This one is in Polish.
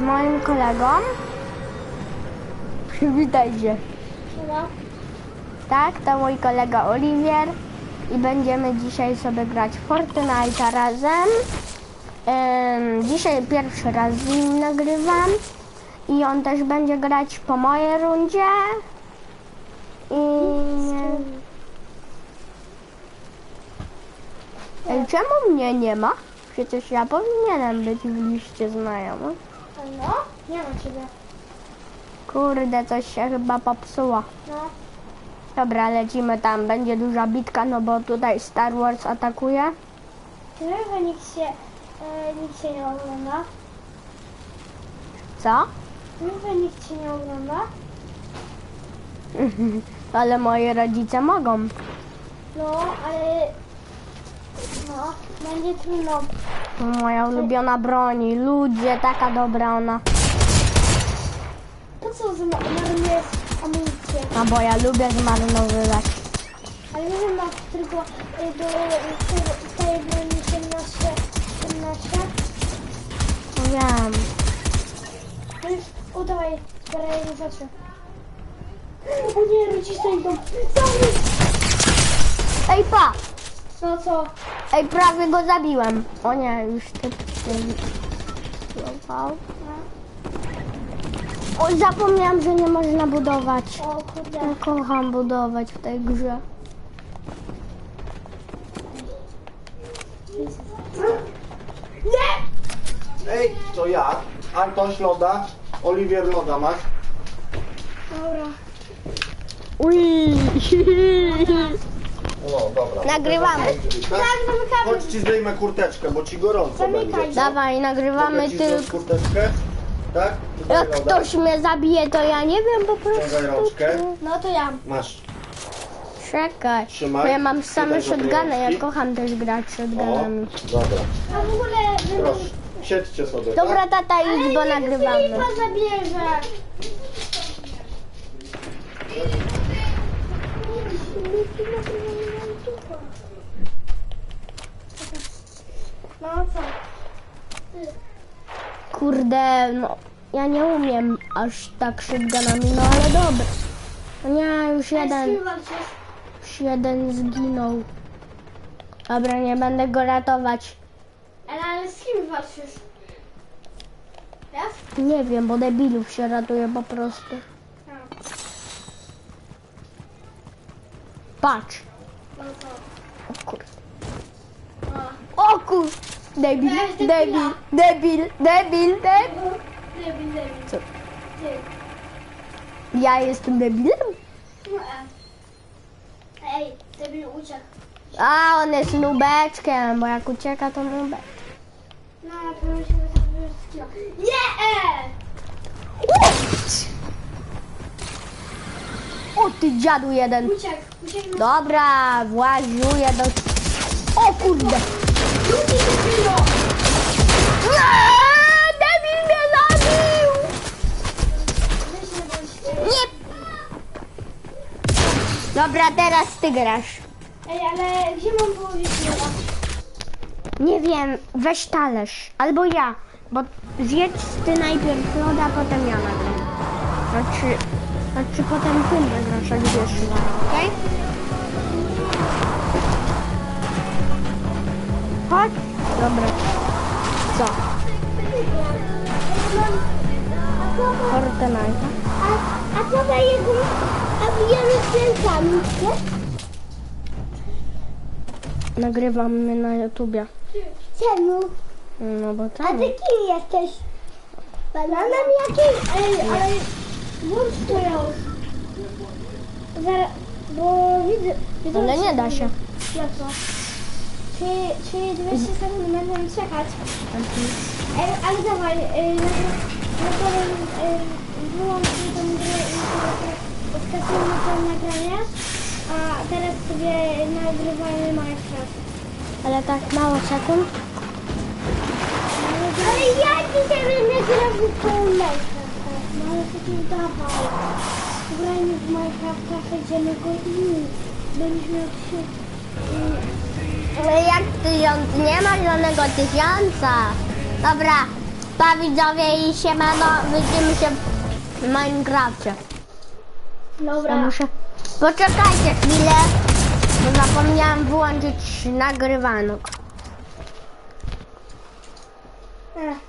z moim kolegą. Przywitaj się. Tak, to mój kolega Oliwier i będziemy dzisiaj sobie grać Fortnite'a razem. Em, dzisiaj pierwszy raz z nim nagrywam i on też będzie grać po mojej rundzie. I... Ej, czemu mnie nie ma? Przecież ja powinienem być w liście znajomych. No, nie ma ciebie. Kurde, coś się chyba popsuło. No. Dobra, lecimy tam. Będzie duża bitka, no bo tutaj Star Wars atakuje. Dlaczego nikt się, e, nikt się nie ogląda? Co? Dlaczego nikt się nie ogląda? Ale moi rodzice mogą. No, ale... No, będzie trudno. Moja ulubiona broń. Ludzie, taka dobra ona. Po co zmarnujesz amunicję? A bo ja lubię zmarnowywać. Ale nie wiem, tylko y, do tego- tej broni 17, 17. No Wiem. No już, o dawaj, nie patrzę. O nie, rodzice idą. Ej, pa! No co? Ej, prawie go zabiłem. O nie, już złapał. O, zapomniałam, że nie można budować. O kurde. Ja kocham budować w tej grze. Nie! Ej, to ja, Antoś Loda, Oliwier Loda masz? Dobra. Ui. No, dobra. Nagrywamy. Tak. Chodź ci zdejmę kurteczkę, bo ci gorąco Zamykaj. będzie. Dawaj, nagrywamy Mogę ci zdjąć tylko. kurteczkę? Tak? Tutaj Jak Loda. ktoś mnie zabije, to ja nie wiem po Ściągaj prostu. rączkę. No to ja. Masz. Czekaj. Trzymaj. Bo ja mam same do shotguny, ja kocham też grać O, shotgunami. dobra. A w ogóle... Proszę, siedźcie sobie, Dobra, tak? tata, idź, bo Ale nagrywamy. Filipa zabierze. No co? Kurde, no. Ja nie umiem aż tak shotgunami, no ale dobra. No nie, już jeden, już jeden zginął. Dobra, nie będę go ratować. Ale, ale z kim walczysz? Jest? Nie wiem, bo debilów się ratuje po prostu. Patrz. No co? O kurde. No. O kur... Debil, Weź debil, debila. debil, debil, debil. Debil, debil. Co? Ty. Ja jestem debilem? No, e. Ej, debil uciekł. A, on jest nubeczkiem, bo jak ucieka, to nubek. No, to mi się wyskoczyło. Nie! Ty dziadu jeden. Dobra, właziuję do... O kurde. Eee, Debil mnie zabił. Nie. Dobra, teraz ty grasz. Ej, ale gdzie mam położyć loda? Nie wiem, weź talerz. Albo ja, bo zjedz ty najpierw loda, a potem ja nagram. Znaczy, znaczy potem ty nagrasz, jak wiesz, okej? Chodź. Dobra. Co? Fortnite. A, a co za jego... A bijemy nie? Nagrywamy na YouTubie. Czemu? No bo A tam. ty kim jesteś? Bananem jakiś? Ej, ale... Już. Zaraz, bo widzę... widzę Ale nie da się. Jak to? Czyli, czyli 200 sekund będę czekać. Ej, ale dawaj, to- no to ej, wyłączmy tę grę i sobie odskakujemy to nagranie, a teraz sobie nagrywamy Minecraft. Ale tak mało sekund. Ale ja dzisiaj potem dawał. Grajmy w Minecrafta, będziemy go inni. Będziesz miał tysiąc... Ale jak tysiąc? Nie ma żadnego tysiąca. Dobra, pa widzowie i siemano, widzimy się w Minecrafcie. Dobra. Ja muszę... Poczekajcie chwilę, bo zapomniałam wyłączyć nagrywanok. Ech.